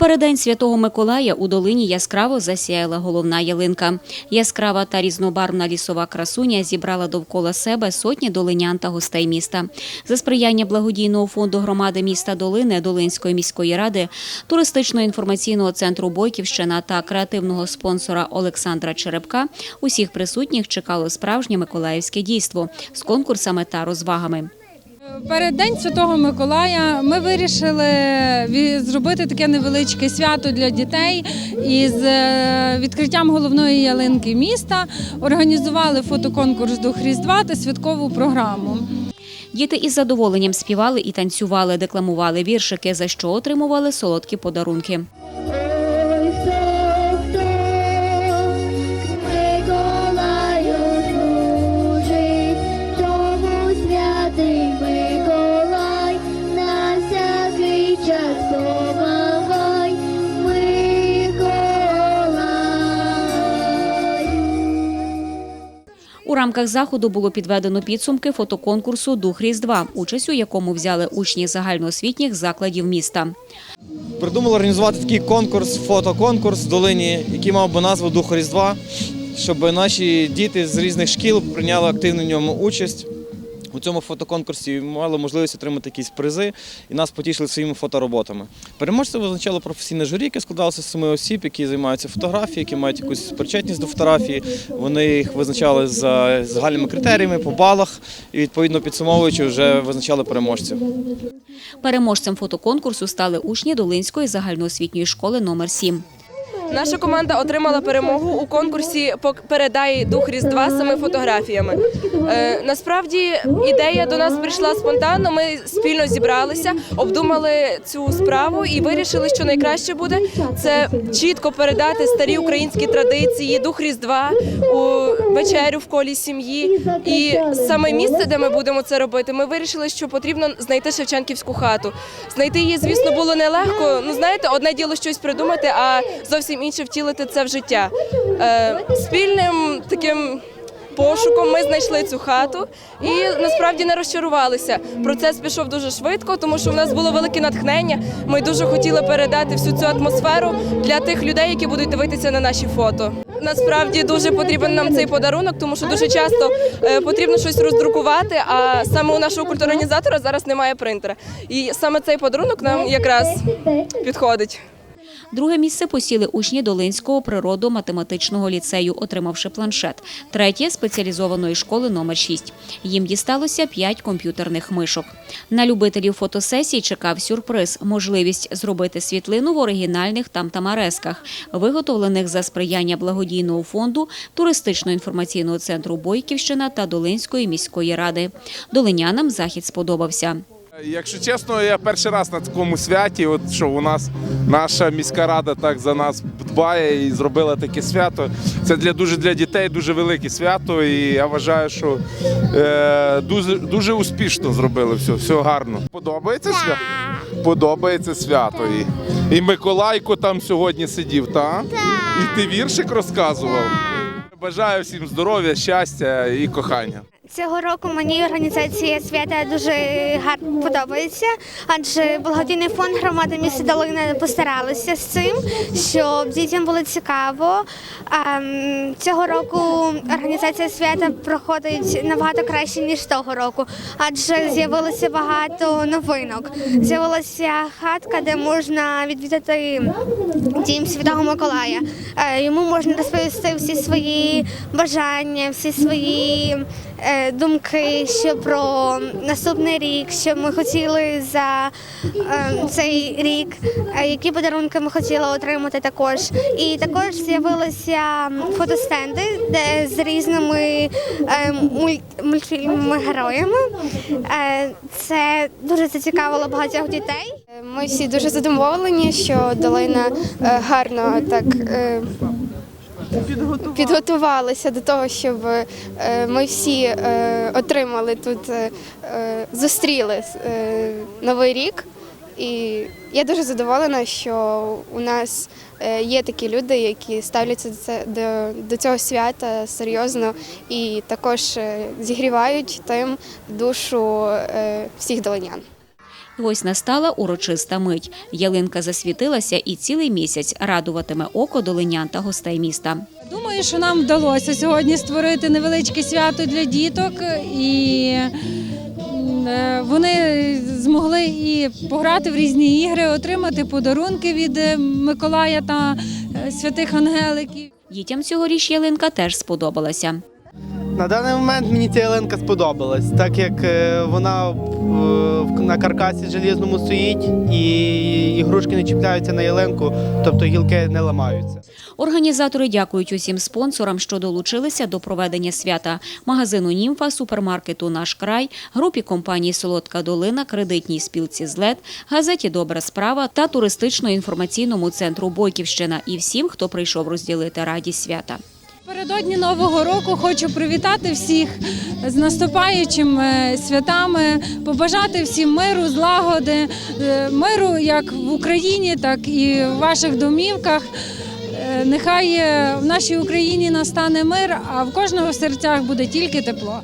переддень Святого Миколая у долині яскраво засяяла головна ялинка. Яскрава та різнобарвна лісова красуня зібрала довкола себе сотні долинян та гостей міста. За сприяння благодійного фонду громади міста Долини, Долинської міської ради, туристично-інформаційного центру Бойківщина та креативного спонсора Олександра Черепка усіх присутніх чекало справжнє миколаївське дійство з конкурсами та розвагами. Перед День Святого Миколая ми вирішили зробити таке невеличке свято для дітей із е, відкриттям головної ялинки міста. Організували фотоконкурс до Різдва та святкову програму. Діти із задоволенням співали і танцювали, декламували віршики, за що отримували солодкі подарунки. У рамках заходу було підведено підсумки фотоконкурсу Дух Різдва, участь у якому взяли учні загальноосвітніх закладів міста. Придумали організувати такий конкурс, фотоконкурс в долині, який мав би назву Дух Різдва, щоб наші діти з різних шкіл прийняли активну в ньому участь. У цьому фотоконкурсі мали можливість отримати якісь призи і нас потішили своїми фотороботами. Переможця визначало професійне журі, яке складалося з семи осіб, які займаються фотографією, які мають якусь причетність до фотографії. Вони їх визначали за загальними критеріями по балах і відповідно підсумовуючи, вже визначали переможців. Переможцем фотоконкурсу стали учні Долинської загальноосвітньої школи номер 7 Наша команда отримала перемогу у конкурсі «Пок- Передай дух Різдва саме фотографіями. Е, насправді ідея до нас прийшла спонтанно. Ми спільно зібралися, обдумали цю справу і вирішили, що найкраще буде це чітко передати старі українські традиції, дух Різдва у вечерю в колі сім'ї. І саме місце, де ми будемо це робити, ми вирішили, що потрібно знайти Шевченківську хату. Знайти її, звісно, було нелегко. Ну знаєте, одне діло щось придумати, а зовсім інше втілити це в життя. Е, спільним таким. Пошуком ми знайшли цю хату і насправді не розчарувалися. Процес пішов дуже швидко, тому що в нас було велике натхнення. Ми дуже хотіли передати всю цю атмосферу для тих людей, які будуть дивитися на наші фото. Насправді дуже потрібен нам цей подарунок, тому що дуже часто е, потрібно щось роздрукувати. А саме у нашого культурорганізатора зараз немає принтера. І саме цей подарунок нам якраз підходить. Друге місце посіли учні Долинського природо-математичного ліцею, отримавши планшет. Третє – спеціалізованої школи номер 6. Їм дісталося 5 комп'ютерних мишок. На любителів фотосесій чекав сюрприз – можливість зробити світлину в оригінальних тамтамаресках, виготовлених за сприяння благодійного фонду туристично-інформаційного центру Бойківщина та Долинської міської ради. Долинянам захід сподобався. Якщо чесно, я перший раз на такому святі, от що у нас наша міська рада так за нас дбає і зробила таке свято. Це для дуже для дітей дуже велике свято, і я вважаю, що е, дуже, дуже успішно зробили все, все гарно. Подобається свято? Подобається свято. І, і Миколайко там сьогодні сидів, та? І ти віршик розказував. Бажаю всім здоров'я, щастя і кохання. Цього року мені організація свята дуже гарно подобається, адже благодійний фонд громади міста Долина постаралися з цим, щоб дітям було цікаво. Ем, Цього року організація свята проходить набагато краще ніж того року, адже з'явилося багато новинок. З'явилася хатка, де можна відвідати дім Святого Миколая. Е, Йому можна розповісти всі свої бажання, всі свої е, думки ще про наступний рік, що ми хотіли за е, цей рік, е, які подарунки ми хотіли отримати також. І також з'явилися фотостенди, де з різними е, муль- мультфільмами героями. Це дуже зацікавило багатьох дітей. Ми всі дуже задоволені, що долина гарно так підготувалася до того, щоб е, ми всі е, отримали тут, е, зустріли новий рік. І я дуже задоволена, що у нас є такі люди, які ставляться до це- до, до цього свята серйозно і також зігрівають тим душу всіх долинян. Ось настала урочиста мить. Ялинка засвітилася і цілий місяць радуватиме око долинян та гостей міста. Думаю, що нам вдалося сьогодні створити невеличке свято для діток, і е, вони змогли і пограти в різні ігри, отримати подарунки від е, Миколая та е, святих ангеликів. Дітям цьогоріч ялинка теж сподобалася. На даний момент мені ця ялинка сподобалась, так як е, вона на каркасі желізному стоїть і ігрушки не чіпляються на ялинку, тобто гілки не ламаються. Організатори дякують усім спонсорам, що долучилися до проведення свята: магазину Німфа, супермаркету Наш край, групі компанії Солодка долина, кредитній спілці «Злет», газеті Добра справа та туристично-інформаційному центру Бойківщина і всім, хто прийшов розділити радість свята. Передодні Нового року хочу привітати всіх з наступаючим е, святами, побажати всім миру, злагоди, е, миру як в Україні, так і в ваших домівках. Е, Нехай в нашій Україні настане мир, а в кожного в серцях буде тільки тепло.